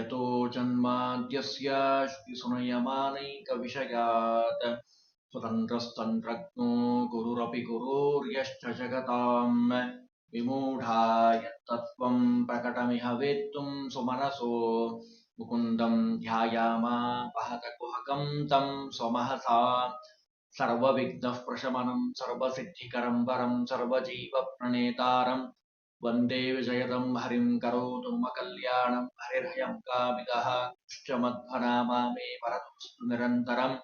यतो जन्माद्यस्य सुनयमानैकविषयात् स्वतन्त्रस्तन्त्रज्ञो गुरुरपि गुरोर्यश्च जगताम्। विमूढा यत्तत्त्वम् प्रकटमिह वेत्तुम् सुमनसो। मुकुन्दम् ध्यायामापहत कुहकम् तम् स्वमहसा। सर्वविघ्नः प्रशमनम् सर्वसिद्धिकरम् वरम् सर्वजीवप्रणेतारम्। वन्दे विजयदं हरिं करोतु मम कल्याणं हरिर्हयं कामिदः मध्वनामा मे वरदोऽस्तु निरन्तरम्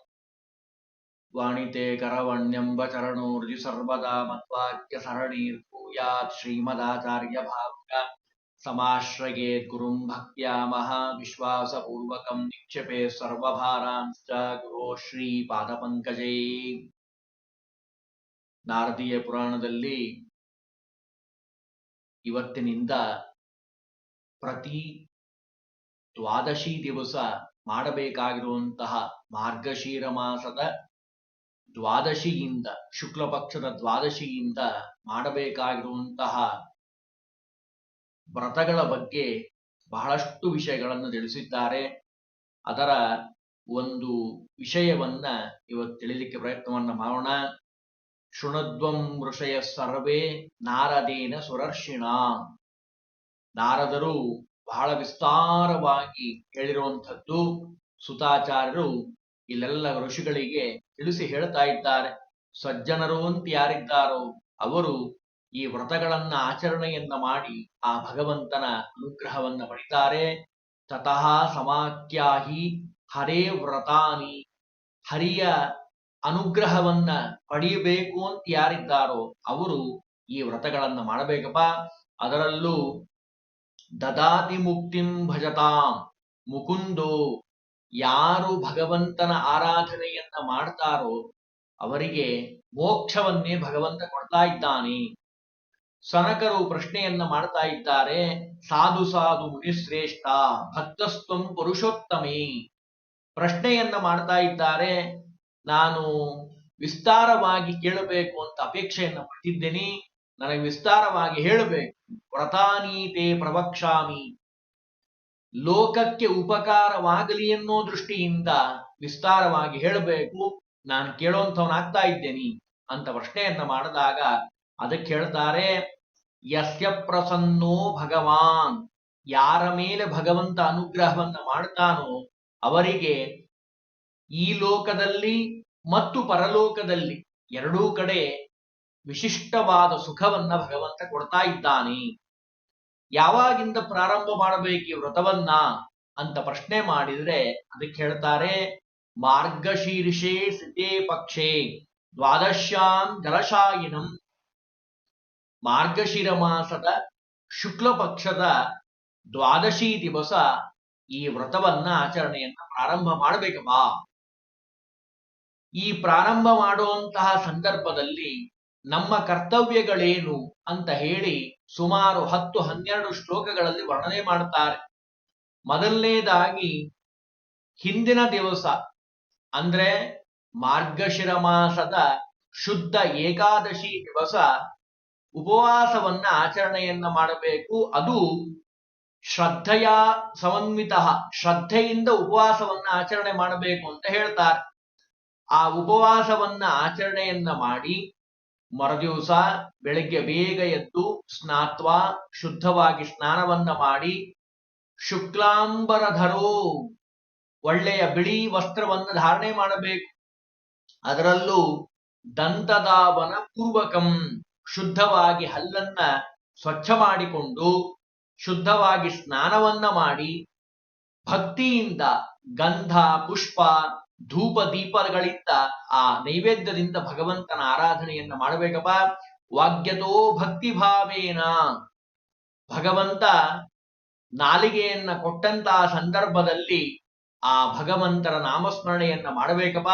वाणिते करवण्यम्ब चरणोर्जि सर्वदा मद्वाक्यसरणीर्भूयात् श्रीमदाचार्यभावक समाश्रयेत् गुरुं भक्त्या महाविश्वासपूर्वकं निक्षेपे सर्वभारांश्च ಗುರೋ ಶ್ರೀಪಾದಪಂಕಜೈ ನಾರದೀಯ ಪುರಾಣದಲ್ಲಿ ಇವತ್ತಿನಿಂದ ಪ್ರತಿ ದ್ವಾದಶಿ ದಿವಸ ಮಾಡಬೇಕಾಗಿರುವಂತಹ ಮಾರ್ಗಶೀರ ಮಾಸದ ದ್ವಾದಶಿಯಿಂದ ಶುಕ್ಲ ಪಕ್ಷದ ದ್ವಾದಶಿಯಿಂದ ಮಾಡಬೇಕಾಗಿರುವಂತಹ ವ್ರತಗಳ ಬಗ್ಗೆ ಬಹಳಷ್ಟು ವಿಷಯಗಳನ್ನು ತಿಳಿಸಿದ್ದಾರೆ. ಅದರ ಒಂದು ವಿಷಯವನ್ನ ಇವತ್ತು ತಿಳಿಲಿಕ್ಕೆ ಪ್ರಯತ್ನವನ್ನ ಮಾಡೋಣ. ಶೃಣದ್ವಂ ಋಷಯ ಸರ್ವೇ ನಾರದೇನ ಸುರರ್ಷಿಣ. ನಾರದರು ಬಹಳ ವಿಸ್ತಾರವಾಗಿ ಹೇಳಿರುವಂಥದ್ದು ಸುತಾಚಾರ್ಯರು ಇಲ್ಲೆಲ್ಲ ಋಷಿಗಳಿಗೆ ತಿಳಿಸಿ ಹೇಳ್ತಾ ಇದ್ದಾರೆ. ಸಜ್ಜನರು ಅಂತ ಯಾರಿದ್ದಾರೋ ಅವರು ಈ ವ್ರತಗಳನ್ನ ಆಚರಣೆಯನ್ನ ಮಾಡಿ ಆ ಭಗವಂತನ ಅನುಗ್ರಹವನ್ನ ಪಡಿತಾರೆ. ತತಃ ಸಮಾಖ್ಯಾಹಿ ಹರೇ ವ್ರತಾನಿ ಹರಿಯ ಅನುಗ್ರಹವನ್ನ ಪಡೆಯಬೇಕು ಅಂತ ಯಾರಿದ್ದಾರೋ ಅವರು ಈ ವ್ರತಗಳನ್ನ ಮಾಡಬೇಕಪ್ಪ. ಅದರಲ್ಲೂ ದದಾತಿ ಮುಕ್ತಿಂ ಭಜತಾಂ. ಮುಕುಂದೋ, ಯಾರು ಭಗವಂತನ ಆರಾಧನೆಯನ್ನ ಮಾಡ್ತಾರೋ ಅವರಿಗೆ ಮೋಕ್ಷವನ್ನೇ ಭಗವಂತ ಕೊಡ್ತಾ ಇದ್ದಾನೆ. ಸನಕರು ಪ್ರಶ್ನೆಯನ್ನ ಮಾಡ್ತಾ ಇದ್ದಾರೆ. ಸಾಧು ಸಾಧು ಮುನಿಶ್ರೇಷ್ಠ ಭಕ್ತಸ್ತ್ವಂ ಪುರುಷೋತ್ತಮಿ. ಪ್ರಶ್ನೆಯನ್ನ ಮಾಡ್ತಾ ಇದ್ದಾರೆ. ನಾನು ವಿಸ್ತಾರವಾಗಿ ಕೇಳಬೇಕು ಅಂತ ಅಪೇಕ್ಷೆಯನ್ನ ಪಟ್ಟಿದ್ದೇನೆ. ನನಗೆ ವಿಸ್ತಾರವಾಗಿ ಹೇಳಬೇಕು. ವ್ರತಾನೀತೆ ಪ್ರವಕ್ಷಾಮಿ ಲೋಕಕ್ಕೆ ಉಪಕಾರವಾಗಲಿ ಅನ್ನೋ ದೃಷ್ಟಿಯಿಂದ ವಿಸ್ತಾರವಾಗಿ ಹೇಳಬೇಕು. ನಾನು ಕೇಳುವಂಥವನಾಗ್ತಾ ಇದ್ದೇನೆ ಅಂತ ಪ್ರಶ್ನೆಯನ್ನ ಮಾಡಿದಾಗ ಅದಕ್ಕೆ ಹೇಳ್ತಾರೆ, ಯಸ್ಯ ಪ್ರಸನ್ನೋ ಭಗವಾನ್. ಯಾರ ಮೇಲೆ ಭಗವಂತ ಅನುಗ್ರಹವನ್ನ ಮಾಡ್ತಾನೋ ಅವರಿಗೆ ಈ ಲೋಕದಲ್ಲಿ ಮತ್ತು ಪರಲೋಕದಲ್ಲಿ ಎರಡೂ ಕಡೆ ವಿಶಿಷ್ಟವಾದ ಸುಖವನ್ನ ಭಗವಂತ ಕೊಡ್ತಾ ಇದ್ದಾನೆ. ಯಾವಾಗಿಂದ ಪ್ರಾರಂಭ ಮಾಡಬೇಕು ಈ ವ್ರತವನ್ನ ಅಂತ ಪ್ರಶ್ನೆ ಮಾಡಿದ್ರೆ ಅದಕ್ಕೆ ಹೇಳ್ತಾರೆ, ಮಾರ್ಗಶೀರ್ಷೆ ಸಿದ್ಧೇ ಪಕ್ಷೆ ದ್ವಾದಶ್ಯಾಂ ಜಲಶಾಯಿನಂ. ಮಾರ್ಗಶಿರ ಮಾಸದ ಶುಕ್ಲ ಪಕ್ಷದ ದ್ವಾದಶಿ ದಿವಸ ಈ ವ್ರತವನ್ನ ಆಚರಣೆಯನ್ನ ಪ್ರಾರಂಭ ಮಾಡಬೇಕಪ್ಪ. ಈ ಪ್ರಾರಂಭ ಮಾಡುವಂತಹ ಸಂದರ್ಭದಲ್ಲಿ ನಮ್ಮ ಕರ್ತವ್ಯಗಳೇನು ಅಂತ ಹೇಳಿ ಸುಮಾರು ಹತ್ತು ಹನ್ನೆರಡು ಶ್ಲೋಕಗಳಲ್ಲಿ ವರ್ಣನೆ ಮಾಡುತ್ತಾರೆ. ಮೊದಲನೇದಾಗಿ ಹಿಂದಿನ ದಿವಸ, ಅಂದ್ರೆ ಮಾರ್ಗಶಿರ ಮಾಸದ ಶುದ್ಧ ಏಕಾದಶಿ ದಿವಸ ಉಪವಾಸವನ್ನ ಆಚರಣೆಯನ್ನ ಮಾಡಬೇಕು. ಅದು ಶ್ರದ್ಧೆಯ ಸಮನ್ವಿತ, ಶ್ರದ್ಧೆಯಿಂದ ಉಪವಾಸವನ್ನ ಆಚರಣೆ ಮಾಡಬೇಕು ಅಂತ ಹೇಳ್ತಾರೆ. ಆ ಉಪವಾಸವನ್ನ ಆಚರಣೆಯನ್ನ ಮಾಡಿ ಮರುದಿವಸ ಬೆಳಗ್ಗೆ ಬೇಗ ಎದ್ದು ಸ್ನಾತ್ವ ಶುದ್ಧವಾಗಿ ಸ್ನಾನವನ್ನ ಮಾಡಿ ಶುಕ್ಲಾಂಬರಧರೋ ಒಳ್ಳೆಯ ಬಿಳಿ ವಸ್ತ್ರವನ್ನ ಧಾರಣೆ ಮಾಡಬೇಕು. ಅದರಲ್ಲೂ ದಂತದಾವನ ಪೂರ್ವಕಂ ಶುದ್ಧವಾಗಿ ಹಲ್ಲನ್ನ ಸ್ವಚ್ಛ ಮಾಡಿಕೊಂಡು ಶುದ್ಧವಾಗಿ ಸ್ನಾನವನ್ನ ಮಾಡಿ ಭಕ್ತಿಯಿಂದ ಗಂಧ, ಪುಷ್ಪ ಧೂಪ ದೀಪಗಳಿಂದ ಆ ನೈವೇದ್ಯದಿಂದ ಭಗವಂತನ ಆರಾಧನೆಯನ್ನ ಮಾಡಬೇಕಪ್ಪ. ವಾಗ್ಯತೋ ಭಕ್ತಿ ಭಾವೇನ. ಭಗವಂತ ನಾಲಿಗೆಯನ್ನ ಕೊಟ್ಟಂತಹ ಸಂದರ್ಭದಲ್ಲಿ ಆ ಭಗವಂತನ ನಾಮಸ್ಮರಣೆಯನ್ನ ಮಾಡಬೇಕಪ್ಪ.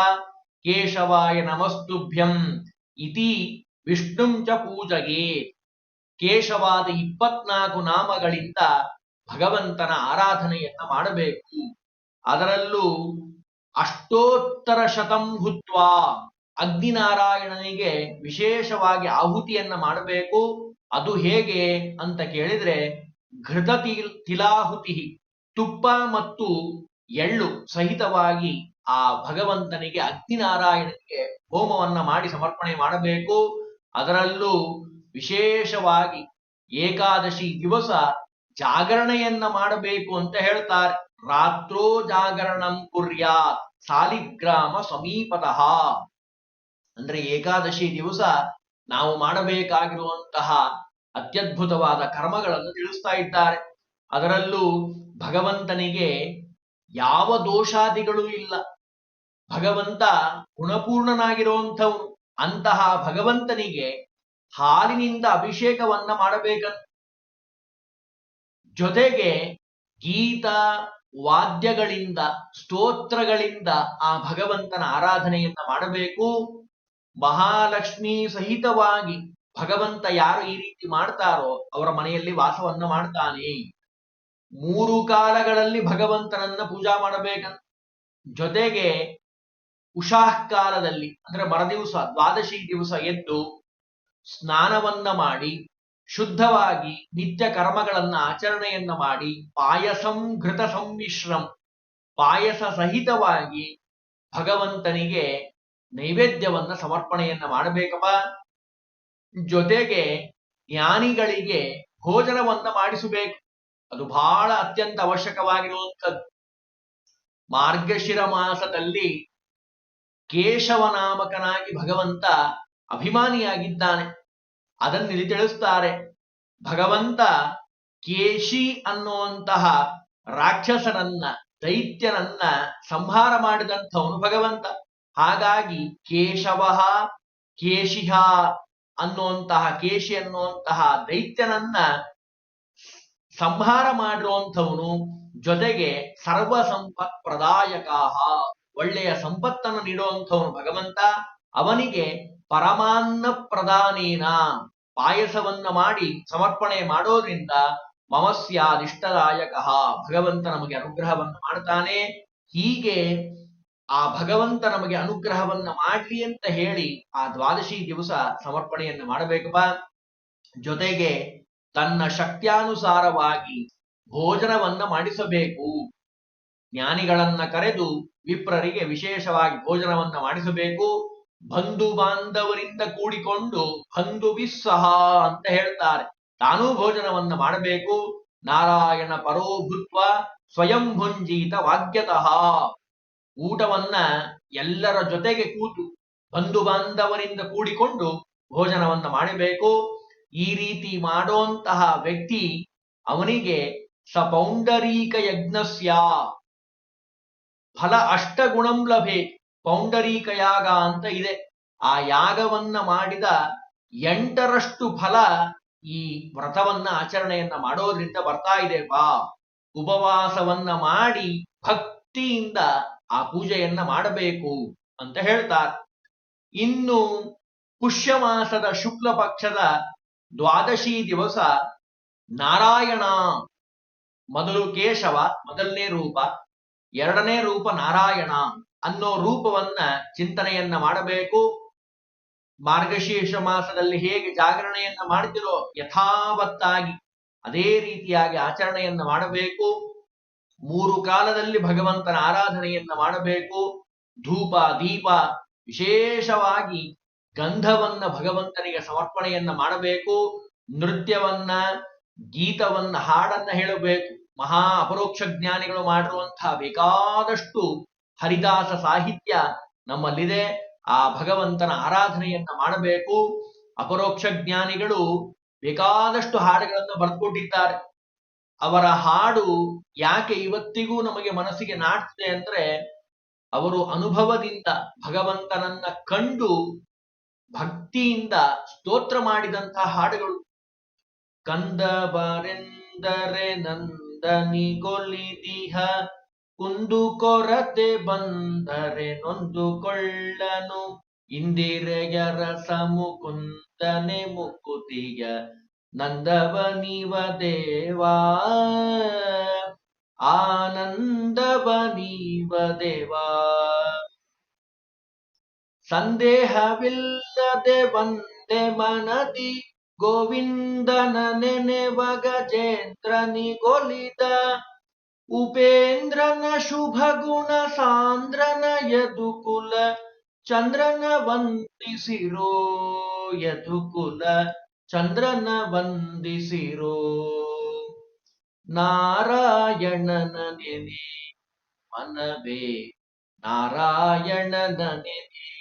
ಕೇಶವಾಯ ನಮಸ್ತುಭ್ಯಂ ಇತಿ ವಿಷ್ಣುಂ ಚ ಪೂಜಗೆ. ಕೇಶವಾದ ಇಪ್ಪತ್ನಾಲ್ಕು ನಾಮಗಳಿಂದ ಭಗವಂತನ ಆರಾಧನೆಯನ್ನ ಮಾಡಬೇಕು. ಅದರಲ್ಲೂ ಅಷ್ಟೋತ್ತರ ಶತಂ ಹುತ್ವ. ಅಗ್ನಿನಾರಾಯಣನಿಗೆ ವಿಶೇಷವಾಗಿ ಆಹುತಿಯನ್ನ ಮಾಡಬೇಕು. ಅದು ಹೇಗೆ ಅಂತ ಕೇಳಿದ್ರೆ ಘೃತ ತಿಲಾಹುತಿ, ತುಪ್ಪ ಮತ್ತು ಎಳ್ಳು ಸಹಿತವಾಗಿ ಆ ಭಗವಂತನಿಗೆ ಅಗ್ನಿನಾರಾಯಣನಿಗೆ ಹೋಮವನ್ನ ಮಾಡಿ ಸಮರ್ಪಣೆ ಮಾಡಬೇಕು. ಅದರಲ್ಲೂ ವಿಶೇಷವಾಗಿ ಏಕಾದಶಿ ದಿವಸ ಜಾಗರಣೆಯನ್ನ ಮಾಡಬೇಕು ಅಂತ ಹೇಳ್ತಾರೆ. ರಾತ್ರೋ ಜಾಗರಣಂ ಕುರ್ಯಾತ್ ಸಾಲಿಗ್ರಾಮ ಸಮೀಪತಃ ಅಂದ್ರೆ ಏಕಾದಶಿ ದಿವಸ ನಾವು ಮಾಡಬೇಕಾಗಿರುವಂತಹ ಅತ್ಯದ್ಭುತವಾದ ಕರ್ಮಗಳನ್ನು ತಿಳಿಸ್ತಾ ಇದ್ದಾರೆ. ಅದರಲ್ಲೂ ಭಗವಂತನಿಗೆ ಯಾವ ದೋಷಾದಿಗಳು ಇಲ್ಲ. ಭಗವಂತ ಗುಣಪೂರ್ಣನಾಗಿರುವಂಥವು ಅಂತಹ ಭಗವಂತನಿಗೆ ಹಾಲಿನಿಂದ ಅಭಿಷೇಕವನ್ನ ಮಾಡಬೇಕಂತ. ಜೊತೆಗೆ ಗೀತ ವಾದ್ಯಗಳಿಂದ, ಸ್ತೋತ್ರಗಳಿಂದ ಆ ಭಗವಂತನ ಆರಾಧನೆಯನ್ನ ಮಾಡಬೇಕು. ಮಹಾಲಕ್ಷ್ಮಿ ಸಹಿತವಾಗಿ ಭಗವಂತ ಯಾರು ಈ ರೀತಿ ಮಾಡ್ತಾರೋ ಅವರ ಮನೆಯಲ್ಲಿ ವಾಸವನ್ನ ಮಾಡ್ತಾನೆ. ಮೂರು ಕಾಲಗಳಲ್ಲಿ ಭಗವಂತನನ್ನ ಪೂಜಾ ಮಾಡಬೇಕಂತ. ಜೊತೆಗೆ ಉಷಾಹ್ ಕಾಲದಲ್ಲಿ, ಅಂದ್ರೆ ಮರದಿವಸ, ದ್ವಾದಶಿ ದಿವಸ ಎದ್ದು ಸ್ನಾನವನ್ನ ಮಾಡಿ ಶುದ್ಧವಾಗಿ ನಿತ್ಯ ಕರ್ಮಗಳನ್ನ ಆಚರಣೆಯನ್ನ ಮಾಡಿ ಪಾಯಸಂ ಘೃತ ಸಮ್ಮಿಶ್ರಂ, ಪಾಯಸ ಸಹಿತವಾಗಿ ಭಗವಂತನಿಗೆ ನೈವೇದ್ಯವನ್ನ ಸಮರ್ಪಣೆಯನ್ನ ಮಾಡಬೇಕಪ್ಪ. ಜೊತೆಗೆ ಜ್ಞಾನಿಗಳಿಗೆ ಭೋಜನವನ್ನ ಮಾಡಿಸಬೇಕು. ಅದು ಬಹಳ ಅತ್ಯಂತ ಅವಶ್ಯಕವಾಗಿರುವಂಥದ್ದು. ಮಾರ್ಗಶಿರ ಮಾಸದಲ್ಲಿ ಕೇಶವನಾಮಕನಾಗಿ ಭಗವಂತ ಅಭಿಮಾನಿಯಾಗಿದ್ದಾನೆ. ಅದನ್ನಿಲ್ಲಿ ತಿಳಿಸ್ತಾರೆ. ಭಗವಂತ ಕೇಶಿ ಅನ್ನುವಂತಹ ರಾಕ್ಷಸನನ್ನ, ದೈತ್ಯನನ್ನ ಸಂಹಾರ ಮಾಡಿದಂಥವನು ಭಗವಂತ. ಹಾಗಾಗಿ ಕೇಶವ, ಕೇಶಿಹ ಅನ್ನುವಂತಹ, ಕೇಶಿ ಅನ್ನುವಂತಹ ದೈತ್ಯನನ್ನ ಸಂಹಾರ ಮಾಡಿರುವಂಥವನು ಜೊತೆಗೆ ಸರ್ವ ಸಂಪತ್ ಪ್ರದಾಯಕ ಒಳ್ಳೆಯ ಸಂಪತ್ತನ್ನು ನೀಡುವಂಥವನು ಭಗವಂತ. ಅವನಿಗೆ ಪರಮಾನ್ನ ಪ್ರದಾನೇನ ಪಾಯಸವನ್ನ ಮಾಡಿ ಸಮರ್ಪಣೆ ಮಾಡೋದ್ರಿಂದ ಮಮಸ್ಯಾದಿಷ್ಟದಾಯಕ. ಭಗವಂತ ನಮಗೆ ಅನುಗ್ರಹವನ್ನು ಮಾಡ್ತಾನೆ. ಹೀಗೆ ಆ ಭಗವಂತ ನಮಗೆ ಅನುಗ್ರಹವನ್ನ ಮಾಡ್ಲಿ ಅಂತ ಹೇಳಿ ಆ ದ್ವಾದಶಿ ದಿವಸ ಸಮರ್ಪಣೆಯನ್ನ ಮಾಡಬೇಕಪ್ಪ. ಜೊತೆಗೆ ತನ್ನ ಶಕ್ತ್ಯಾನುಸಾರವಾಗಿ ಭೋಜನವನ್ನ ಮಾಡಿಸಬೇಕು. ಜ್ಞಾನಿಗಳನ್ನ ಕರೆದು ವಿಪ್ರರಿಗೆ ವಿಶೇಷವಾಗಿ ಭೋಜನವನ್ನ ಮಾಡಿಸಬೇಕು. ಬಂಧು ಬಾಂಧವರಿಂದ ಕೂಡಿಕೊಂಡು ಬಂಧು ವಿಸ್ಸಹ ಅಂತ ಹೇಳ್ತಾರೆ. ತಾನೂ ಭೋಜನವನ್ನ ಮಾಡಬೇಕು. ನಾರಾಯಣ ಪರೋಭುತ್ವ ಸ್ವಯಂ ಭುಂಜೀತ ವಾಗ್ಯತಃ. ಊಟವನ್ನ ಎಲ್ಲರ ಜೊತೆಗೆ ಕೂತು ಬಂಧು ಬಾಂಧವರಿಂದ ಕೂಡಿಕೊಂಡು ಭೋಜನವನ್ನ ಮಾಡಬೇಕು. ಈ ರೀತಿ ಮಾಡುವಂತಹ ವ್ಯಕ್ತಿ ಅವನಿಗೆ ಸ ಪೌಂಡರೀಕ ಯಜ್ಞಸ್ಯ. ಫಲ ಅಷ್ಟಗುಣಂ ಲಭೆ. ಪೌಂಡರೀಕ ಯಾಗ ಅಂತ ಇದೆ. ಆ ಯಾಗವನ್ನ ಮಾಡಿದ ಎಂಟರಷ್ಟು ಫಲ ಈ ವ್ರತವನ್ನ ಆಚರಣೆಯನ್ನ ಮಾಡೋದ್ರಿಂದ ಬರ್ತಾ ಇದೆ. ಬಾ, ಉಪವಾಸವನ್ನ ಮಾಡಿ ಭಕ್ತಿಯಿಂದ ಆ ಪೂಜೆಯನ್ನ ಮಾಡಬೇಕು ಅಂತ ಹೇಳ್ತಾರೆ. ಇನ್ನು ಪುಷ್ಯ ಮಾಸದ ಶುಕ್ಲ ಪಕ್ಷದ ದ್ವಾದಶಿ ದಿವಸ ನಾರಾಯಣ ಮೊದಲು ಕೇಶವ, ಮೊದಲನೇ ರೂಪ, ಎರಡನೇ ರೂಪ ನಾರಾಯಣ. ಅನ್ನೋ ರೂಪವನ್ನ ಚಿಂತನೆಯನ್ನ ಮಾಡಬೇಕು. ಮಾರ್ಗಶೀರ್ಷ ಮಾಸದಲ್ಲಿ ಹೇಗೆ ಜಾಗರಣೆಯನ್ನ ಮಾಡ್ತಿರೋ ಯಥಾವತ್ತಾಗಿ ಅದೇ ರೀತಿಯಾಗಿ ಆಚರಣೆಯನ್ನ ಮಾಡಬೇಕು. ಮೂರು ಕಾಲದಲ್ಲಿ ಭಗವಂತನ ಆರಾಧನೆಯನ್ನ ಮಾಡಬೇಕು. ಧೂಪ, ದೀಪ, ವಿಶೇಷವಾಗಿ ಗಂಧವನ್ನ ಭಗವಂತನಿಗೆ ಸಮರ್ಪಣೆಯನ್ನ ಮಾಡಬೇಕು. ನೃತ್ಯವನ್ನ, ಗೀತವನ್ನ ಹಾಡನ್ನ ಹೇಳಬೇಕು. ಮಹಾ ಅಪರೋಕ್ಷ ಜ್ಞಾನಿಗಳು ಮಾಡಿರುವಂತಹ ಬೇಕಾದಷ್ಟು ಹರಿದಾಸ ಸಾಹಿತ್ಯ ನಮ್ಮಲ್ಲಿದೆ. ಆ ಭಗವಂತನ ಆರಾಧನೆಯನ್ನ ಮಾಡಬೇಕು. ಅಪರೋಕ್ಷ ಜ್ಞಾನಿಗಳು ಬೇಕಾದಷ್ಟು ಹಾಡುಗಳನ್ನು ಬರೆದುಕೊಟ್ಟಿದ್ದಾರೆ. ಅವರ ಹಾಡು ಯಾಕೆ ಇವತ್ತಿಗೂ ನಮಗೆ ಮನಸ್ಸಿಗೆ ನಾಟ್ತಿದೆ ಅಂದ್ರೆ, ಅವರು ಅನುಭವದಿಂದ ಭಗವಂತನನ್ನ ಕಂಡು ಭಕ್ತಿಯಿಂದ ಸ್ತೋತ್ರ ಮಾಡಿದಂತಹ ಹಾಡುಗಳು. ಕಂದ ಬರೆಂದರೆ ನಂದನಿಗೊಲಿದಿಹ ಕುಂದು ಕೊರತೆ ಬಂದರೆ ನೊಂದುಕೊಳ್ಳನು. ಇಂದಿರೆಯರ ಸಮುಕುಂದನೆ ಮುಕುತಿಯ ನಂದವನಿವ ದೇವಾ ಆನಂದವನೀವ ದೇವಾ ಸಂದೇಹವಿಲ್ಲದೆ ಬಂದೆ ಮನದಿ ಗೋವಿಂದನ ನೆನೆವ ಗಜೇಂದ್ರನಿಗೊಲಿದ ಉಪೇಂದ್ರನ ಶುಭ ಗುಣ ಸಾಂದ್ರನ ಯದುಕುಲ, ಚಂದ್ರನ ವಂದಿಸಿರೋ ಯದುಕುಲ, ಚಂದ್ರನ ವಂದಿಸಿರೋ ನಾರಾಯಣನ ನೆನೆ ಮನವೇ, ನಾರಾಯಣನ ನೆನೆ.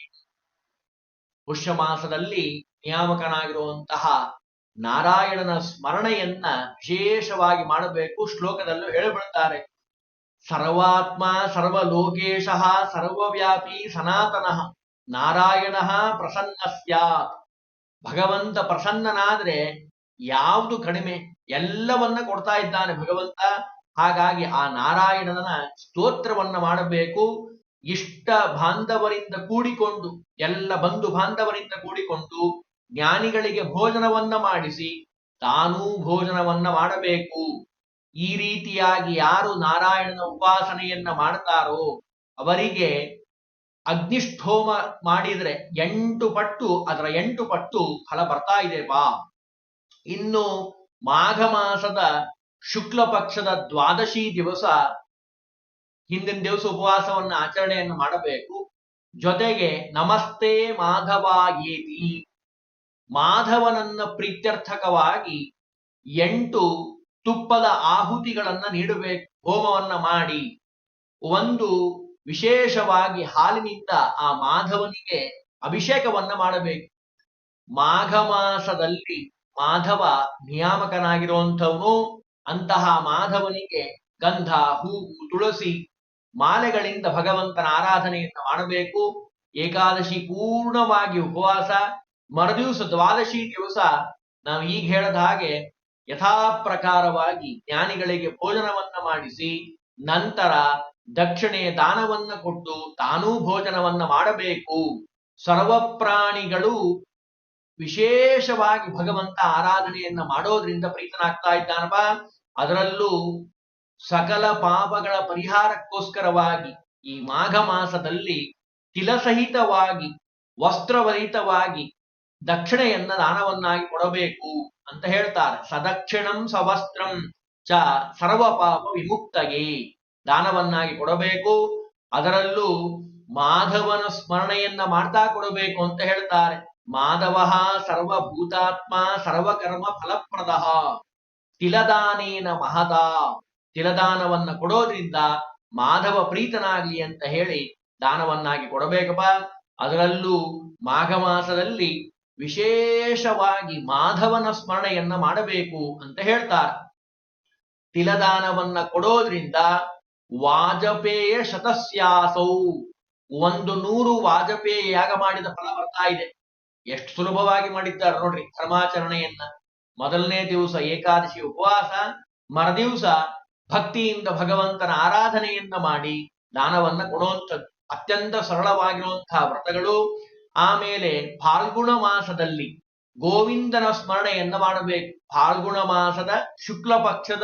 ಪುಷ್ಯ ಮಾಸದಲ್ಲಿ ನಿಯಾಮಕನಾಗಿರುವಂತಹ ನಾರಾಯಣನ ಸ್ಮರಣೆಯನ್ನ ವಿಶೇಷವಾಗಿ ಮಾಡಬೇಕು. ಶ್ಲೋಕದಲ್ಲೂ ಹೇಳಿಬಿಡ್ತಾರೆ ಸರ್ವಾತ್ಮ ಸರ್ವಲೋಕೇಶ ಸರ್ವವ್ಯಾಪಿ ಸನಾತನಃ ನಾರಾಯಣ ಪ್ರಸನ್ನ ಸ್ಯಾತ್. ಭಗವಂತ ಪ್ರಸನ್ನನಾದ್ರೆ ಯಾವುದು ಕಡಿಮೆ? ಎಲ್ಲವನ್ನ ಕೊಡ್ತಾ ಇದ್ದಾನೆ ಭಗವಂತ. ಹಾಗಾಗಿ ಆ ನಾರಾಯಣನ ಸ್ತೋತ್ರವನ್ನ ಮಾಡಬೇಕು. ಇಷ್ಟ ಬಾಂಧವರಿಂದ ಕೂಡಿಕೊಂಡು, ಎಲ್ಲ ಬಂಧು ಬಾಂಧವರಿಂದ ಕೂಡಿಕೊಂಡು ಜ್ಞಾನಿಗಳಿಗೆ ಭೋಜನವನ್ನ ಮಾಡಿಸಿ ತಾನೂ ಭೋಜನವನ್ನ ಮಾಡಬೇಕು. ಈ ರೀತಿಯಾಗಿ ಯಾರು ನಾರಾಯಣನ ಉಪಾಸನೆಯನ್ನ ಮಾಡ್ತಾರೋ ಅವರಿಗೆ ಅಗ್ನಿಷ್ಠೋಮ ಮಾಡಿದ್ರೆ ಎಂಟು ಪಟ್ಟು, ಅದರ ಎಂಟು ಪಟ್ಟು ಫಲ ಬರ್ತಾ ಇದೆ ಬಾ. ಇನ್ನು ಮಾಘ ಮಾಸದ ಶುಕ್ಲ ಪಕ್ಷದ ದ್ವಾದಶಿ ದಿವಸ ಹಿಂದಿನ ದಿವಸ ಉಪವಾಸವನ್ನ ಆಚರಣೆಯನ್ನು ಮಾಡಬೇಕು. ಜೊತೆಗೆ ನಮಸ್ತೆ ಮಾಧವ ಏತಿ ಮಾಧವನನ್ನ ಪ್ರೀತ್ಯರ್ಥಕವಾಗಿ ಎಂಟು ತುಪ್ಪದ ಆಹುತಿಗಳನ್ನ ನೀಡಬೇಕು, ಹೋಮವನ್ನ ಮಾಡಿ. ಒಂದು, ವಿಶೇಷವಾಗಿ ಹಾಲಿನಿಂದ ಆ ಮಾಧವನಿಗೆ ಅಭಿಷೇಕವನ್ನ ಮಾಡಬೇಕು. ಮಾಘ ಮಾಸದಲ್ಲಿ ಮಾಧವ ನಿಯಾಮಕನಾಗಿರುವಂಥವನು, ಅಂತಹ ಮಾಧವನಿಗೆ ಗಂಧ, ಹೂವು, ತುಳಸಿ ಮಾಲೆಗಳಿಂದ ಭಗವಂತನ ಆರಾಧನೆಯನ್ನು ಮಾಡಬೇಕು. ಏಕಾದಶಿ ಪೂರ್ಣವಾಗಿ ಉಪವಾಸ ಮರುದಿವಸ ದ್ವಾದಶಿ ದಿವಸ ನಾವು ಈಗ ಹೇಳದ ಹಾಗೆ ಯಥಾ ಪ್ರಕಾರವಾಗಿ ಜ್ಞಾನಿಗಳಿಗೆ ಭೋಜನವನ್ನ ಮಾಡಿಸಿ ನಂತರ ದಕ್ಷಿಣೆ ದಾನವನ್ನ ಕೊಟ್ಟು ತಾನೂ ಭೋಜನವನ್ನ ಮಾಡಬೇಕು. ಸರ್ವ ಪ್ರಾಣಿಗಳು ವಿಶೇಷವಾಗಿ ಭಗವಂತ ಆರಾಧನೆಯನ್ನ ಮಾಡೋದ್ರಿಂದ ಪ್ರೀತನಾಗ್ತಾ ಇದ್ದಾನಪ್ಪ. ಅದರಲ್ಲೂ ಸಕಲ ಪಾಪಗಳ ಪರಿಹಾರಕ್ಕೋಸ್ಕರವಾಗಿ ಈ ಮಾಘ ಮಾಸದಲ್ಲಿ ತಿಲಸಹಿತವಾಗಿ ವಸ್ತ್ರವಹಿತವಾಗಿ ದಕ್ಷಿಣೆಯನ್ನ ದಾನವನ್ನಾಗಿ ಕೊಡಬೇಕು ಅಂತ ಹೇಳ್ತಾರೆ. ಸದಕ್ಷಿಣಂ ಸವಸ್ತ್ರಂ ಚ ಸರ್ವ ಪಾಪ ವಿಮುಕ್ತಗೆ ದಾನವನ್ನಾಗಿ ಕೊಡಬೇಕು. ಅದರಲ್ಲೂ ಮಾಧವನ ಸ್ಮರಣೆಯನ್ನ ಮಾಡ್ತಾ ಕೊಡಬೇಕು ಅಂತ ಹೇಳ್ತಾರೆ. ಮಾಧವ ಸರ್ವಭೂತಾತ್ಮ ಸರ್ವಕರ್ಮ ಫಲಪ್ರದ ತಿಲದಾನೇನ ಮಹದ ತಿಲದಾನವನ್ನ ಕೊಡೋದ್ರಿಂದ ಮಾಧವ ಪ್ರೀತನಾಗ್ಲಿ ಅಂತ ಹೇಳಿ ದಾನವನ್ನಾಗಿ ಕೊಡಬೇಕಪ್ಪ. ಅದರಲ್ಲೂ ಮಾಘ ಮಾಸದಲ್ಲಿ ವಿಶೇಷವಾಗಿ ಮಾಧವನ ಸ್ಮರಣೆಯನ್ನ ಮಾಡಬೇಕು ಅಂತ ಹೇಳ್ತಾರೆ. ತಿಲದಾನವನ್ನ ಕೊಡೋದ್ರಿಂದ ವಾಜಪೇಯ ಶತಸ್ಯಾಸೌ. ಒಂದು ನೂರು ವಾಜಪೇಯ ಯಾಗ ಮಾಡಿದ ಫಲ ಬರ್ತಾ ಇದೆ. ಎಷ್ಟು ಸುಲಭವಾಗಿ ಮಾಡಿದ್ದಾರೆ ನೋಡ್ರಿ ಧರ್ಮಾಚರಣೆಯನ್ನ ಮೊದಲನೇ ದಿವಸ ಏಕಾದಶಿ ಉಪವಾಸ, ಮರದಿವಸ ಭಕ್ತಿಯಿಂದ ಭಗವಂತನ ಆರಾಧನೆಯನ್ನ ಮಾಡಿ ದಾನವನ್ನ ಕೊಡುವಂಥದ್ದು. ಅತ್ಯಂತ ಸರಳವಾಗಿರುವಂತಹ ವ್ರತಗಳು ಆಮೇಲೆ ಫಾಲ್ಗುಣ ಮಾಸದಲ್ಲಿ ಗೋವಿಂದನ ಸ್ಮರಣೆಯನ್ನ ಮಾಡಬೇಕು ಫಾಲ್ಗುಣ ಮಾಸದ ಶುಕ್ಲ ಪಕ್ಷದ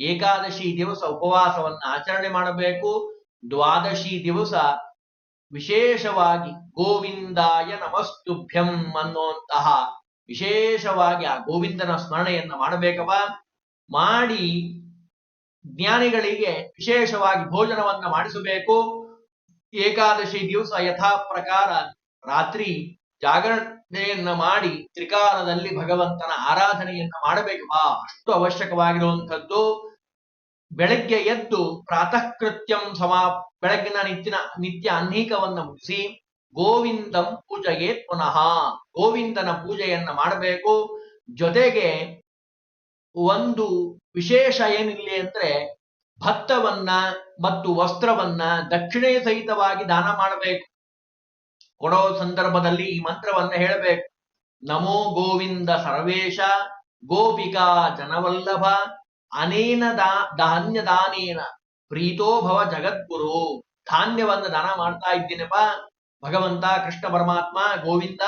ಏಕಾದಶಿ ದಿವಸ ಉಪವಾಸವನ್ನು ಆಚರಣೆ ಮಾಡಬೇಕು. ದ್ವಾದಶಿ ದಿವಸ ವಿಶೇಷವಾಗಿ ಗೋವಿಂದಾಯ ನಮಸ್ತುಭ್ಯಂ ಅನ್ನುವಂತಹ ವಿಶೇಷವಾಗಿ ಆ ಗೋವಿಂದನ ಸ್ಮರಣೆಯನ್ನ ಮಾಡಬೇಕವ ಮಾಡಿ ಜ್ಞಾನಿಗಳಿಗೆ ವಿಶೇಷವಾಗಿ ಭೋಜನವನ್ನ ಮಾಡಿಸಬೇಕು. ಏಕಾದಶಿ ದಿವಸ ಯಥಾ ಪ್ರಕಾರ ರಾತ್ರಿ ಜಾಗರಣೆಯನ್ನ ಮಾಡಿ ತ್ರಿಕಾಲದಲ್ಲಿ ಭಗವಂತನ ಆರಾಧನೆಯನ್ನ ಮಾಡಬೇಕು. ಬಾ ಅಷ್ಟು ಅವಶ್ಯಕವಾಗಿರುವಂಥದ್ದು. ಬೆಳಗ್ಗೆ ಎದ್ದು ಪ್ರಾತಃ ಕೃತ್ಯಂ ಸಮಾ ಬೆಳಗ್ಗಿನ ನಿತ್ಯನ ನಿತ್ಯ ಅನ್ಹೀಕವನ್ನ ಮುಗಿಸಿ ಗೋವಿಂದಂ ಪೂಜೆಗೆ ಪುನಃ. ಗೋವಿಂದನ ಪೂಜೆಯನ್ನ ಮಾಡಬೇಕು. ಜೊತೆಗೆ ಒಂದು ವಿಶೇಷ ಏನಿಲ್ಲ ಅಂದ್ರೆ ಭತ್ತವನ್ನ ಮತ್ತು ವಸ್ತ್ರವನ್ನ ದಕ್ಷಿಣೆ ಸಹಿತವಾಗಿ ದಾನ ಮಾಡಬೇಕು. ಕೊಡೋ ಸಂದರ್ಭದಲ್ಲಿ ಈ ಮಂತ್ರವನ್ನ ಹೇಳಬೇಕು. ನಮೋ ಗೋವಿಂದ ಸರ್ವೇಶ, ಗೋಪಿಕಾ ಜನವಲ್ಲಭ, ಅನೇನ ದಾ, ಧಾನ್ಯ ದಾನೇನ, ಪ್ರೀತೋ ಭವ ಜಗದ್ಗುರು. ಧಾನ್ಯವನ್ನ ದಾನ ಮಾಡ್ತಾ ಇದ್ದೀನಪ್ಪ. ಭಗವಂತ, ಕೃಷ್ಣ ಪರಮಾತ್ಮ, ಗೋವಿಂದ,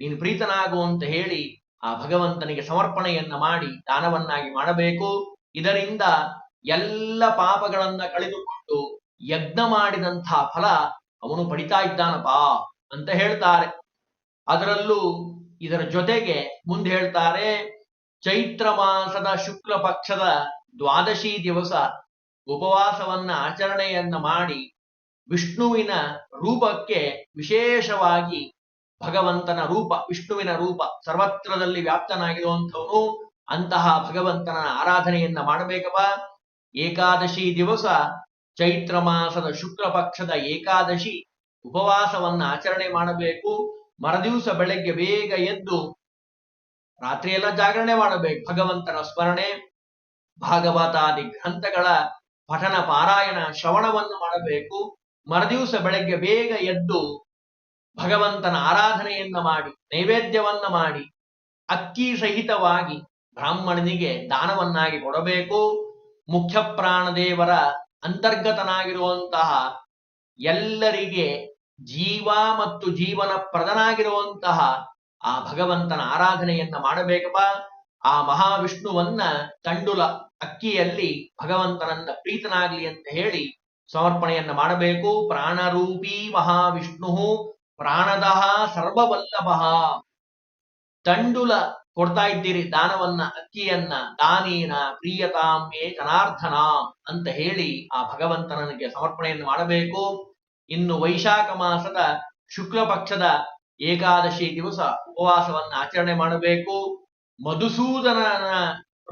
ನೀನು ಪ್ರೀತನಾಗು ಅಂತ ಹೇಳಿ ಆ ಭಗವಂತನಿಗೆ ಸಮರ್ಪಣೆಯನ್ನ ಮಾಡಿ ದಾನವನ್ನಾಗಿ ಮಾಡಬೇಕು. ಇದರಿಂದ ಎಲ್ಲ ಪಾಪಗಳನ್ನ ಕಳೆದುಕೊಂಡು ಯಜ್ಞ ಮಾಡಿದಂತಹ ಫಲ ಅವನು ಪಡಿತಾ ಇದ್ದಾನಪ್ಪ. ಅಂತ ಹೇಳ್ತಾರೆ. ಅದರಲ್ಲೂ ಇದರ ಜೊತೆಗೆ ಮುಂದೆ ಹೇಳ್ತಾರೆ, ಚೈತ್ರ ಮಾಸದ ಶುಕ್ಲ ಪಕ್ಷದ ದ್ವಾದಶಿ ದಿವಸ ಉಪವಾಸವನ್ನ ಆಚರಣೆಯನ್ನ ಮಾಡಿ ವಿಷ್ಣುವಿನ ರೂಪಕ್ಕೆ ವಿಶೇಷವಾಗಿ ಭಗವಂತನ ರೂಪ, ವಿಷ್ಣುವಿನ ರೂಪ, ಸರ್ವತ್ರದಲ್ಲಿ ವ್ಯಾಪ್ತನಾಗಿರುವಂಥವನು ಅಂತಹ ಭಗವಂತನ ಆರಾಧನೆಯನ್ನ ಮಾಡಬೇಕಪ್ಪ. ಏಕಾದಶಿ ದಿವಸ ಚೈತ್ರ ಮಾಸದ ಶುಕ್ಲ ಪಕ್ಷದ ಏಕಾದಶಿ ಉಪವಾಸವನ್ನ ಆಚರಣೆ ಮಾಡಬೇಕು. ಮರದಿವಸ ಬೆಳಗ್ಗೆ ಬೇಗ ಎದ್ದು ರಾತ್ರಿಯೆಲ್ಲ ಜಾಗರಣೆ ಮಾಡಬೇಕು. ಭಗವಂತನ ಸ್ಮರಣೆ ಭಾಗವತಾದಿ ಗ್ರಂಥಗಳ ಪಠನ ಪಾರಾಯಣ ಶ್ರವಣವನ್ನು ಮಾಡಬೇಕು. ಮರದಿವಸ ಬೆಳಗ್ಗೆ ಬೇಗ ಎದ್ದು ಭಗವಂತನ ಆರಾಧನೆಯನ್ನ ಮಾಡಿ, ನೈವೇದ್ಯವನ್ನ ಮಾಡಿ, ಅಕ್ಕಿ ಸಹಿತವಾಗಿ ಬ್ರಾಹ್ಮಣನಿಗೆ ದಾನವನ್ನಾಗಿ ಕೊಡಬೇಕು. ಮುಖ್ಯ ಪ್ರಾಣದೇವರ ಅಂತರ್ಗತನಾಗಿರುವಂತಹ ಎಲ್ಲರಿಗೆ ಜೀವ ಮತ್ತು ಜೀವನ ಪ್ರದನಾಗಿರುವಂತಹ ಆ ಭಗವಂತನ ಆರಾಧನೆಯನ್ನ ಮಾಡಬೇಕಪ್ಪ. ಆ ಮಹಾವಿಷ್ಣುವನ್ನ ತಂಡುಲ ಅಕ್ಕಿಯಲ್ಲಿ ಭಗವಂತನನ್ನ ಪ್ರೀತನಾಗ್ಲಿ ಅಂತ ಹೇಳಿ ಸಮರ್ಪಣೆಯನ್ನ ಮಾಡಬೇಕು. ಪ್ರಾಣರೂಪಿ ಮಹಾವಿಷ್ಣು ಪ್ರಾಣದಹ ಸರ್ವವಲ್ಲಭ. ತಂಡುಲ ಕೊಡ್ತಾ ಇದ್ದೀರಿ ದಾನವನ್ನ, ಅಕ್ಕಿಯನ್ನ, ದಾನೇನ ಪ್ರಿಯತಾಮ್ಯೇ ಜನಾರ್ದನ ಅಂತ ಹೇಳಿ ಆ ಭಗವಂತನಿಗೆ ಸಮರ್ಪಣೆಯನ್ನು ಮಾಡಬೇಕು. ಇನ್ನು ವೈಶಾಖ ಮಾಸದ ಶುಕ್ಲ ಪಕ್ಷದ ಏಕಾದಶಿ ದಿವಸ ಉಪವಾಸವನ್ನು ಆಚರಣೆ ಮಾಡಬೇಕು. ಮಧುಸೂದನನ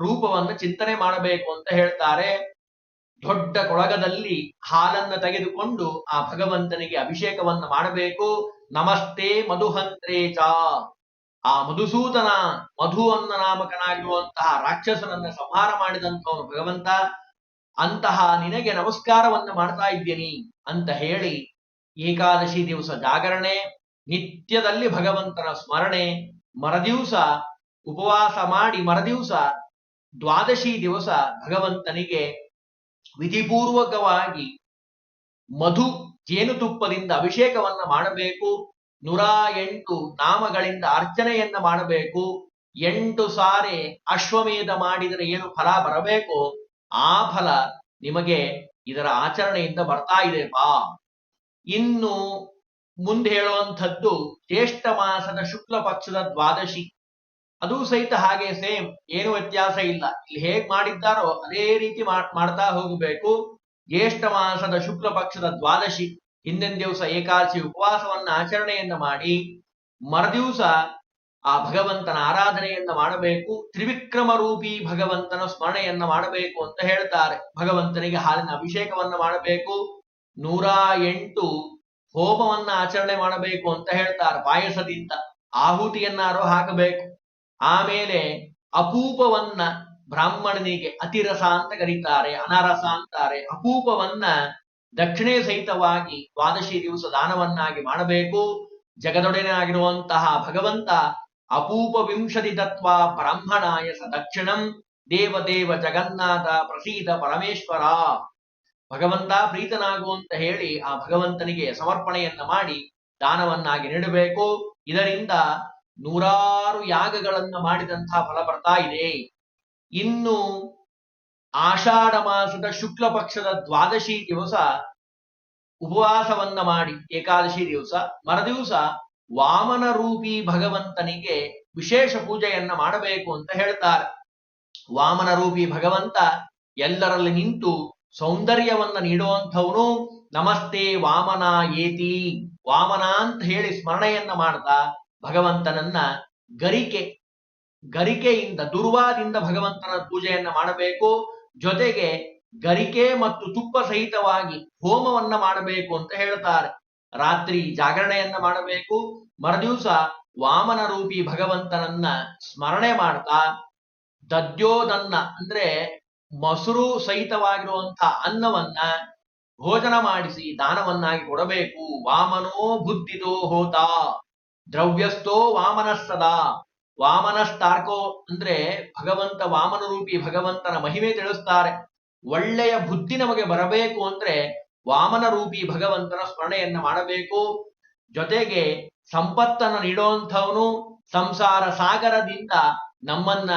ರೂಪವನ್ನು ಚಿಂತನೆ ಮಾಡಬೇಕು ಅಂತ ಹೇಳ್ತಾರೆ. ದೊಡ್ಡ ಕೊಳಗದಲ್ಲಿ ಹಾಲನ್ನ ತೆಗೆದುಕೊಂಡು ಆ ಭಗವಂತನಿಗೆ ಅಭಿಷೇಕವನ್ನು ಮಾಡಬೇಕು. ನಮಸ್ತೆ ಮಧುಹಂತ್ರೇ ಆ ಮಧುಸೂದನ ಮಧು ಅನ್ನ ನಾಮಕನಾಗಿರುವಂತಹ ರಾಕ್ಷಸನನ್ನ ಸಂಹಾರ ಮಾಡಿದಂಥವನು ಭಗವಂತ. ಅಂತಹ ನಿನಗೆ ನಮಸ್ಕಾರವನ್ನು ಮಾಡ್ತಾ ಇದ್ದೀನಿ ಅಂತ ಹೇಳಿ ಏಕಾದಶಿ ದಿವಸ ಜಾಗರಣೆ, ನಿತ್ಯದಲ್ಲಿ ಭಗವಂತನ ಸ್ಮರಣೆ, ಮರದಿವಸ ಉಪವಾಸ ಮಾಡಿ ಮರದಿವಸ ದ್ವಾದಶಿ ದಿವಸ ಭಗವಂತನಿಗೆ ವಿಧಿಪೂರ್ವಕವಾಗಿ ಮಧು ಜೇನುತುಪ್ಪದಿಂದ ಅಭಿಷೇಕವನ್ನ ಮಾಡಬೇಕು, ನೂರ ಎಂಟು ನಾಮಗಳಿಂದ ಅರ್ಚನೆಯನ್ನ ಮಾಡಬೇಕು, ಎಂಟು ಸಾರಿ ಅಶ್ವಮೇಧ ಮಾಡಿದರೆ ಏನು ಫಲ ಬರಬೇಕು ಆ ಫಲ ನಿಮಗೆ ಇದರ ಆಚರಣೆಯಿಂದ ಬರ್ತಾ ಇದೆ ಬಾ ಇನ್ನು ಮುಂದೆ ಹೇಳುವಂಥದ್ದು ಜ್ಯೇಷ್ಠ ಮಾಸದ ಶುಕ್ಲ ಪಕ್ಷದ ದ್ವಾದಶಿ. ಅದು ಸಹಿತ ಹಾಗೆ ಸೇಮ್ ಏನು ವ್ಯತ್ಯಾಸ ಇಲ್ಲ. ಇಲ್ಲಿ ಹೇಗ್ ಮಾಡಿದ್ದಾರೋ ಅದೇ ರೀತಿ ಮಾಡ್- ಮಾಡ್ತಾ ಹೋಗಬೇಕು. ಜ್ಯೇಷ್ಠ ಮಾಸದ ಶುಕ್ಲ ಪಕ್ಷದ ದ್ವಾದಶಿ. ಹಿಂದಿನ ದಿವಸ ಏಕಾದಶಿ ಉಪವಾಸವನ್ನ ಆಚರಣೆಯನ್ನ ಮಾಡಿ, ಮರುದಿವಸ ಆ ಭಗವಂತನ ಆರಾಧನೆಯನ್ನ ಮಾಡಬೇಕು ತ್ರಿವಿಕ್ರಮ ರೂಪಿ ಭಗವಂತನ ಸ್ಮರಣೆಯನ್ನ ಮಾಡಬೇಕು ಅಂತ ಹೇಳ್ತಾರೆ. ಭಗವಂತನಿಗೆ ಹಾಲಿನ ಅಭಿಷೇಕವನ್ನ ಮಾಡಬೇಕು, ನೂರ ಎಂಟು ಹೋಮವನ್ನ ಆಚರಣೆ ಮಾಡಬೇಕು ಅಂತ ಹೇಳ್ತಾರೆ ಪಾಯಸದಿಂದ. ಆಹುತಿಯನ್ನಾರು ಹಾಕಬೇಕು. ಆಮೇಲೆ ಅಪೂಪವನ್ನ ಬ್ರಾಹ್ಮಣನಿಗೆ ಅತಿರಸ ಅಂತ ಕರೀತಾರೆ, ಅನರಸ ಅಂತಾರೆ. ಅಪೂಪವನ್ನ ದಕ್ಷಿಣೆ ಸಹಿತವಾಗಿ ದ್ವಾದಶಿ ದಿವಸ ದಾನವನ್ನಾಗಿ ಮಾಡಬೇಕು. ಜಗದೊಡೆನಾಗಿರುವಂತಹ ಭಗವಂತ ಅಪೂಪ ವಿಂಶತಿ ತತ್ವ ಬ್ರಾಹ್ಮಣಾಯ ಸದಕ್ಷಿಣಂ ದಕ್ಷಿಣಂ ದೇವದೇವ ಜಗನ್ನಾಥ ಪ್ರಸೀದ ಪರಮೇಶ್ವರ. ಭಗವಂತ ಪ್ರೀತನಾಗು ಅಂತ ಹೇಳಿ ಆ ಭಗವಂತನಿಗೆ ಸಮರ್ಪಣೆಯನ್ನ ಮಾಡಿ ದಾನವನ್ನಾಗಿ ನೀಡಬೇಕು. ಇದರಿಂದ ನೂರಾರು ಯಾಗಗಳನ್ನ ಮಾಡಿದಂತಹ ಫಲ ಬರ್ತಾ ಇದೆ. ಇನ್ನು ಆಷಾಢ ಮಾಸದ ಶುಕ್ಲ ಪಕ್ಷದ ದ್ವಾದಶಿ ದಿವಸ ಉಪವಾಸವನ್ನ ಮಾಡಿ ಏಕಾದಶಿ ದಿವಸ ಮರದಿವಸ ವಾಮನ ರೂಪಿ ಭಗವಂತನಿಗೆ ವಿಶೇಷ ಪೂಜೆಯನ್ನ ಮಾಡಬೇಕು ಅಂತ ಹೇಳ್ತಾರೆ. ವಾಮನ ರೂಪಿ ಭಗವಂತ ಎಲ್ಲರಲ್ಲಿ ನಿಂತು ಸೌಂದರ್ಯವನ್ನ ನೀಡುವಂಥವನು ನಮಸ್ತೆ ವಾಮನ ಏತಿ, ವಾಮನ ಅಂತ ಹೇಳಿ ಸ್ಮರಣೆಯನ್ನ ಮಾಡ್ತಾ ಭಗವಂತನನ್ನ ಗರಿಕೆ, ಗರಿಕೆಯಿಂದ, ದುರ್ವಾದಿಂದ ಭಗವಂತನ ಪೂಜೆಯನ್ನ ಮಾಡಬೇಕು. ಜೊತೆಗೆ ಗರಿಕೆ ಮತ್ತು ತುಪ್ಪ ಸಹಿತವಾಗಿ ಹೋಮವನ್ನ ಮಾಡಬೇಕು ಅಂತ ಹೇಳ್ತಾರೆ. ರಾತ್ರಿ ಜಾಗರಣೆಯನ್ನ ಮಾಡಬೇಕು. ಮರುದಿವಸ ವಾಮನ ರೂಪಿ ಭಗವಂತನನ್ನ ಸ್ಮರಣೆ ಮಾಡ್ತಾ ದದ್ಯೋದನ್ನ ಅಂದ್ರೆ ಮೊಸರು ಸಹಿತವಾಗಿರುವಂತಹ ಅನ್ನವನ್ನ ಭೋಜನ ಮಾಡಿಸಿ ದಾನವನ್ನಾಗಿ ಕೊಡಬೇಕು. ವಾಮನೋ ಬುದ್ಧಿದೋ ಹೋತ ದ್ರವ್ಯಸ್ಥೋ ವಾಮನಸ್ತದ ವಾಮನಸ್ತಾರ್ಕೋ ಅಂದ್ರೆ ಭಗವಂತ ವಾಮನ ರೂಪಿ ಭಗವಂತನ ಮಹಿಮೆ ತಿಳಿಸ್ತಾರೆ. ಒಳ್ಳೆಯ ಬುದ್ಧಿ ನಮಗೆ ಬರಬೇಕು ಅಂದ್ರೆ ವಾಮನ ರೂಪಿ ಭಗವಂತನ ಸ್ಮರಣೆಯನ್ನ ಮಾಡಬೇಕು. ಜೊತೆಗೆ ಸಂಪತ್ತನ್ನ ನೀಡುವಂಥವನು ಸಂಸಾರ ಸಾಗರದಿಂದ ನಮ್ಮನ್ನ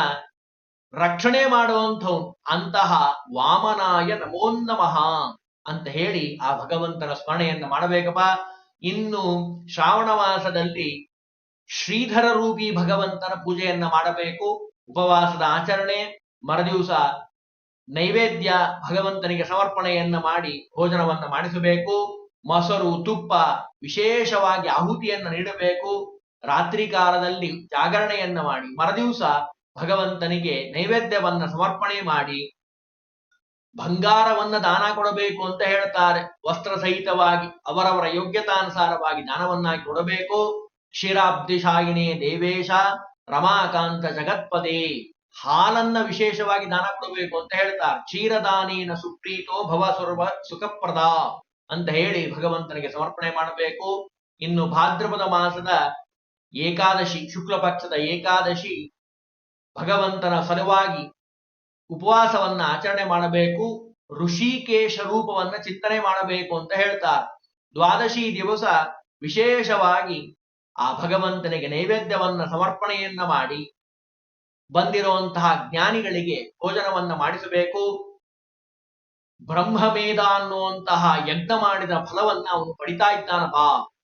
ರಕ್ಷಣೆ ಮಾಡುವಂಥವನು ಅಂತಹ ವಾಮನಾಯ ನಮೋ ನಮಃ ಅಂತ ಹೇಳಿ ಆ ಭಗವಂತನ ಸ್ಮರಣೆಯನ್ನ ಮಾಡಬೇಕಪ್ಪ. ಇನ್ನು ಶ್ರಾವಣ ಮಾಸದಲ್ಲಿ ಶ್ರೀಧರ ರೂಪಿ ಭಗವಂತನ ಪೂಜೆಯನ್ನ ಮಾಡಬೇಕು. ಉಪವಾಸದ ಆಚರಣೆ, ಮರುದಿವಸ ನೈವೇದ್ಯ ಭಗವಂತನಿಗೆ ಸಮರ್ಪಣೆಯನ್ನ ಮಾಡಿ ಭೋಜನವನ್ನು ಮಾಡಿಸಬೇಕು. ಮೊಸರು, ತುಪ್ಪ ವಿಶೇಷವಾಗಿ ಆಹುತಿಯನ್ನ ನೀಡಬೇಕು. ರಾತ್ರಿ ಕಾಲದಲ್ಲಿ ಜಾಗರಣೆಯನ್ನ ಮಾಡಿ ಮರದಿವಸ ಭಗವಂತನಿಗೆ ನೈವೇದ್ಯವನ್ನ ಸಮರ್ಪಣೆ ಮಾಡಿ ಬಂಗಾರವನ್ನ ದಾನ ಕೊಡಬೇಕು ಅಂತ ಹೇಳ್ತಾರೆ. ವಸ್ತ್ರ ಸಹಿತವಾಗಿ ಅವರವರ ಯೋಗ್ಯತಾನುಸಾರವಾಗಿ ದಾನವನ್ನಾಗಿ ಕೊಡಬೇಕು. ಕ್ಷೀರಾಬ್ಧಿಶಾಯಿನಿ ದೇವೇಶ, ರಮಾಕಾಂತ ಜಗತ್ಪದೇ. ಹಾಲನ್ನ ವಿಶೇಷವಾಗಿ ದಾನ ಕೊಡಬೇಕು ಅಂತ ಹೇಳ್ತಾರೆ. ಕ್ಷೀರದಾನೇನ ಸುಪ್ರೀತೋ ಭವ ಸರ್ವ ಸುಖಪ್ರದ ಅಂತ ಹೇಳಿ ಭಗವಂತನಿಗೆ ಸಮರ್ಪಣೆ ಮಾಡಬೇಕು. ಇನ್ನು ಭಾದ್ರಪದ ಮಾಸದ ಏಕಾದಶಿ ಶುಕ್ಲ ಪಕ್ಷದ ಏಕಾದಶಿ, ಭಗವಂತನ ಸಲುವಾಗಿ ಉಪವಾಸವನ್ನ ಆಚರಣೆ ಮಾಡಬೇಕು. ಋಷಿಕೇಶ ರೂಪವನ್ನ ಚಿಂತನೆ ಮಾಡಬೇಕು ಅಂತ ಹೇಳ್ತಾರೆ. ದ್ವಾದಶಿ ದಿವಸ ವಿಶೇಷವಾಗಿ ಆ ಭಗವಂತನಿಗೆ ನೈವೇದ್ಯವನ್ನ ಸಮರ್ಪಣೆಯನ್ನ ಮಾಡಿ ಬಂದಿರುವಂತಹ ಜ್ಞಾನಿಗಳಿಗೆ ಭೋಜನವನ್ನ ಮಾಡಿಸಬೇಕು. ಬ್ರಹ್ಮಭೇದ ಅನ್ನುವಂತಹ ಯಜ್ಞ ಮಾಡಿದ ಫಲವನ್ನ ಅವನು ಪಡಿತಾ ಇದ್ದಾನಪ್ಪ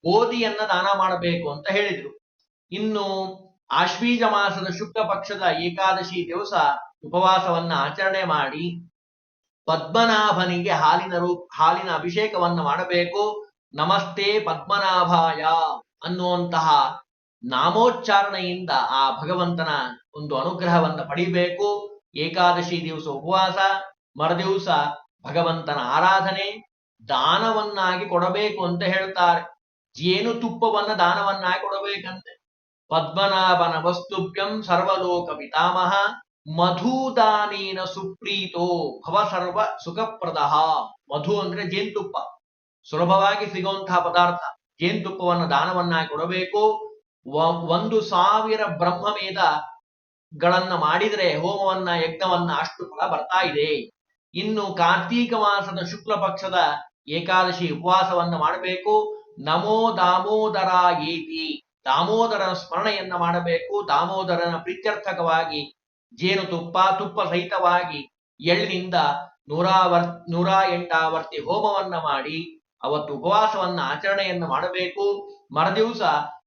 ಗೋಧಿಯನ್ನ ದಾನ ಮಾಡಬೇಕು ಅಂತ ಹೇಳಿದ್ರು. ಇನ್ನು ಆಶ್ವೀಜ ಮಾಸದ ಶುಕ್ಲ ಪಕ್ಷದ ಏಕಾದಶಿ ದಿವಸ ಉಪವಾಸವನ್ನ ಆಚರಣೆ ಮಾಡಿ ಪದ್ಮನಾಭನಿಗೆ ಹಾಲಿನ ರೂಪ ಹಾಲಿನ ಅಭಿಷೇಕವನ್ನ ಮಾಡಬೇಕು. ನಮಸ್ತೆ ಪದ್ಮನಾಭಾಯ ಅನ್ನುವಂತಹ ನಾಮೋಚ್ಚಾರಣೆಯಿಂದ ಆ ಭಗವಂತನ ಒಂದು ಅನುಗ್ರಹವನ್ನ ಪಡಿಬೇಕು. ಏಕಾದಶಿ ದಿವಸ ಉಪವಾಸ, ಮರುದಿವಸ ಭಗವಂತನ ಆರಾಧನೆ, ದಾನವನ್ನಾಗಿ ಕೊಡಬೇಕು ಅಂತ ಹೇಳ್ತಾರೆ. ಜೇನು ತುಪ್ಪವನ್ನ ದಾನವನ್ನಾಗಿ ಕೊಡಬೇಕಂತೆ? ಪದ್ಮನಾಭನ ವಸ್ತುಭ್ಯಂ ಸರ್ವಲೋಕ ಪಿತಾಮಹ, ಮಧುದಾನೇನ ಸುಪ್ರೀತೋ ಭವ ಸರ್ವ ಸುಖಪ್ರದ. ಮಧು ಅಂದ್ರೆ ಜೇನುತುಪ್ಪ. ಸುಲಭವಾಗಿ ಸಿಗುವಂತಹ ಪದಾರ್ಥ. ಜೇನುತುಪ್ಪವನ್ನ ದಾನವನ್ನಾಗಿ ಕೊಡಬೇಕು. ಒಂದು ಸಾವಿರ ಬ್ರಹ್ಮವೇದ ಮಾಡಿದರೆ ಹೋಮವನ್ನ, ಯಜ್ಞವನ್ನ ಅಷ್ಟು ಫಲ ಬರ್ತಾ ಇದೆ. ಇನ್ನು ಕಾರ್ತೀಕ ಮಾಸದ ಶುಕ್ಲ ಪಕ್ಷದ ಏಕಾದಶಿ ಉಪವಾಸವನ್ನ ಮಾಡಬೇಕು. ನಮೋ ದಾಮೋದರ ಏತಿ ದಾಮೋದರನ ಸ್ಮರಣೆಯನ್ನ ಮಾಡಬೇಕು. ದಾಮೋದರನ ಪ್ರೀತ್ಯರ್ಥಕವಾಗಿ ಜೇನು ತುಪ್ಪ ಸಹಿತವಾಗಿ ಎಳ್ಳಿನಿಂದ ನೂರಾವರ್ ನೂರ ಎಂಟಾವರ್ತಿ ಹೋಮವನ್ನ ಮಾಡಿ ಅವತ್ತು ಉಪವಾಸವನ್ನ ಆಚರಣೆಯನ್ನು ಮಾಡಬೇಕು. ಮರುದಿವಸ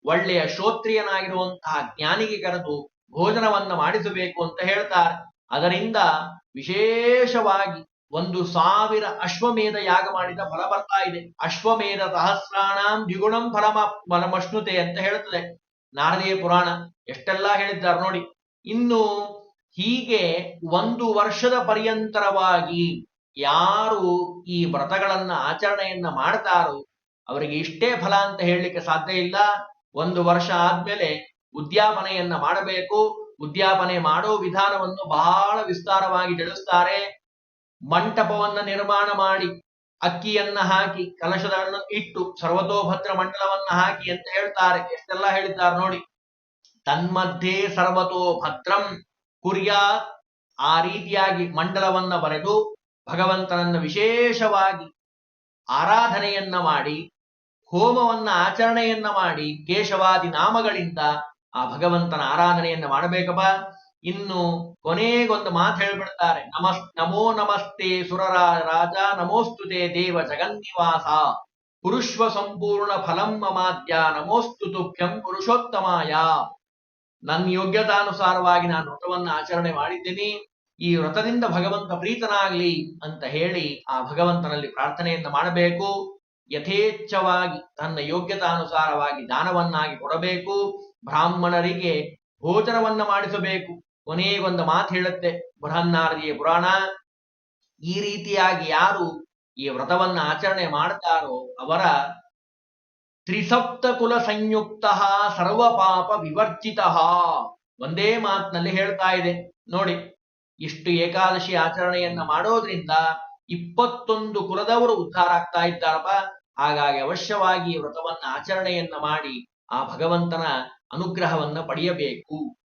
ಒಳ್ಳೆಯ ಶ್ರೋತ್ರಿಯನಾಗಿರುವಂತಹ ಜ್ಞಾನಿಗೆ ಕರೆದು ಭೋಜನವನ್ನು ಮಾಡಿಸಬೇಕು ಅಂತ ಹೇಳ್ತಾರೆ. ಅದರಿಂದ ವಿಶೇಷವಾಗಿ ಒಂದು ಸಾವಿರ ಅಶ್ವಮೇಧ ಯಾಗ ಮಾಡಿದ ಫಲ ಬರ್ತಾ ಇದೆ. ಅಶ್ವಮೇಧ ಸಹಸ್ರಾಣಾಂ ದ್ವಿಗುಣಂ ಫಲಮ ಫಲಮಶ್ನುತೆ ಅಂತ ಹೇಳ್ತದೆ ನಾರದೀಯ ಪುರಾಣ ಎಷ್ಟೆಲ್ಲ ಹೇಳಿದ್ದಾರೆ ನೋಡಿ. ಇನ್ನು ಹೀಗೆ ಒಂದು ವರ್ಷದ ಪರ್ಯಂತರವಾಗಿ ಯಾರು ಈ ವ್ರತಗಳನ್ನ ಆಚರಣೆಯನ್ನ ಮಾಡ್ತಾರೋ ಅವರಿಗೆ ಇಷ್ಟೇ ಫಲ ಅಂತ ಹೇಳಲಿಕ್ಕೆ ಸಾಧ್ಯ ಇಲ್ಲ. ಒಂದು ವರ್ಷ ಆದ್ಮೇಲೆ ಉದ್ಯಾಪನೆಯನ್ನ ಮಾಡಬೇಕು. ಉದ್ಯಾಪನೆ ಮಾಡೋ ವಿಧಾನವನ್ನು ಬಹಳ ವಿಸ್ತಾರವಾಗಿ ತಿಳಿಸ್ತಾರೆ. ಮಂಟಪವನ್ನ ನಿರ್ಮಾಣ ಮಾಡಿ ಅಕ್ಕಿಯನ್ನ ಹಾಕಿ, ಕಲಶದನ್ನ ಇಟ್ಟು, ಸರ್ವತೋಭದ್ರ ಮಂಡಲವನ್ನ ಹಾಕಿ ಅಂತ ಹೇಳ್ತಾರೆ. ಎಷ್ಟೆಲ್ಲ ಹೇಳಿದ್ದಾರೆ ನೋಡಿ. ತನ್ಮಧ್ಯೆ ಸರ್ವತೋ ಭದ್ರಂ ಆ ರೀತಿಯಾಗಿ ಮಂಡಲವನ್ನ ಬರೆದು ಭಗವಂತನನ್ನ ವಿಶೇಷವಾಗಿ ಆರಾಧನೆಯನ್ನ ಮಾಡಿ ಹೋಮವನ್ನ ಆಚರಣೆಯನ್ನ ಮಾಡಿ ಕೇಶವಾದಿ ನಾಮಗಳಿಂದ ಆ ಭಗವಂತನ ಆರಾಧನೆಯನ್ನ ಮಾಡಬೇಕಪ್ಪ. ಇನ್ನು ಕೊನೆಗೊಂದು ಮಾತು ಹೇಳ್ಬಿಡ್ತಾರೆ. ನಮಸ್, ನಮೋ ನಮಸ್ತೆ ಸುರರ ರಾಜ ನಮೋಸ್ತುತೆ ದೇವ ಜಗನ್ನಿವಾಸ. ಪುರುಷ್ವ ಸಂಪೂರ್ಣ ಫಲಂ ಮಮಾದ್ಯ ನಮೋಸ್ತು ತುಭ್ಯಂ ಪುರುಷೋತ್ತಮಾಯ. ನನ್ನ ಯೋಗ್ಯತಾನುಸಾರವಾಗಿ ನಾನು ವ್ರತವನ್ನ ಆಚರಣೆ ಮಾಡಿದ್ದೀನಿ. ಈ ವ್ರತದಿಂದ ಭಗವಂತ ಪ್ರೀತನಾಗ್ಲಿ ಅಂತ ಹೇಳಿ ಆ ಭಗವಂತನಲ್ಲಿ ಪ್ರಾರ್ಥನೆಯನ್ನ ಮಾಡಬೇಕು. ಯಥೇಚ್ಛವಾಗಿ ತನ್ನ ಯೋಗ್ಯತಾನುಸಾರವಾಗಿ ದಾನವನ್ನಾಗಿ ಕೊಡಬೇಕು. ಬ್ರಾಹ್ಮಣರಿಗೆ ಭೋಜನವನ್ನ ಮಾಡಿಸಬೇಕು. ಕೊನೆಗೊಂದು ಮಾತು ಹೇಳುತ್ತೆ ಬೃಹನ್ನಾರದಿಯ ಪುರಾಣ. ಈ ರೀತಿಯಾಗಿ ಯಾರು ಈ ವ್ರತವನ್ನ ಆಚರಣೆ ಮಾಡ್ತಾರೋ ಅವರ ತ್ರಿಸಪ್ತ ಕುಲ ಸಂಯುಕ್ತ ಸರ್ವ ಪಾಪ ವಿವರ್ಜಿತ. ಒಂದೇ ಮಾತಿನಲ್ಲಿ ಹೇಳ್ತಾ ಇದೆ. ನೋಡಿ, ಇಷ್ಟು ಏಕಾದಶಿ ಆಚರಣೆಯನ್ನ ಮಾಡೋದ್ರಿಂದ ಇಪ್ಪತ್ತೊಂದು ಕುಲದವರು ಉದ್ಧಾರ ಆಗ್ತಾ ಇದ್ದಾರಪ್ಪ. ಹಾಗಾಗಿ ಅವಶ್ಯವಾಗಿ ವ್ರತವನ್ನ ಆಚರಣೆಯನ್ನ ಮಾಡಿ ಆ ಭಗವಂತನ ಅನುಗ್ರಹವನ್ನ ಪಡೆಯಬೇಕು.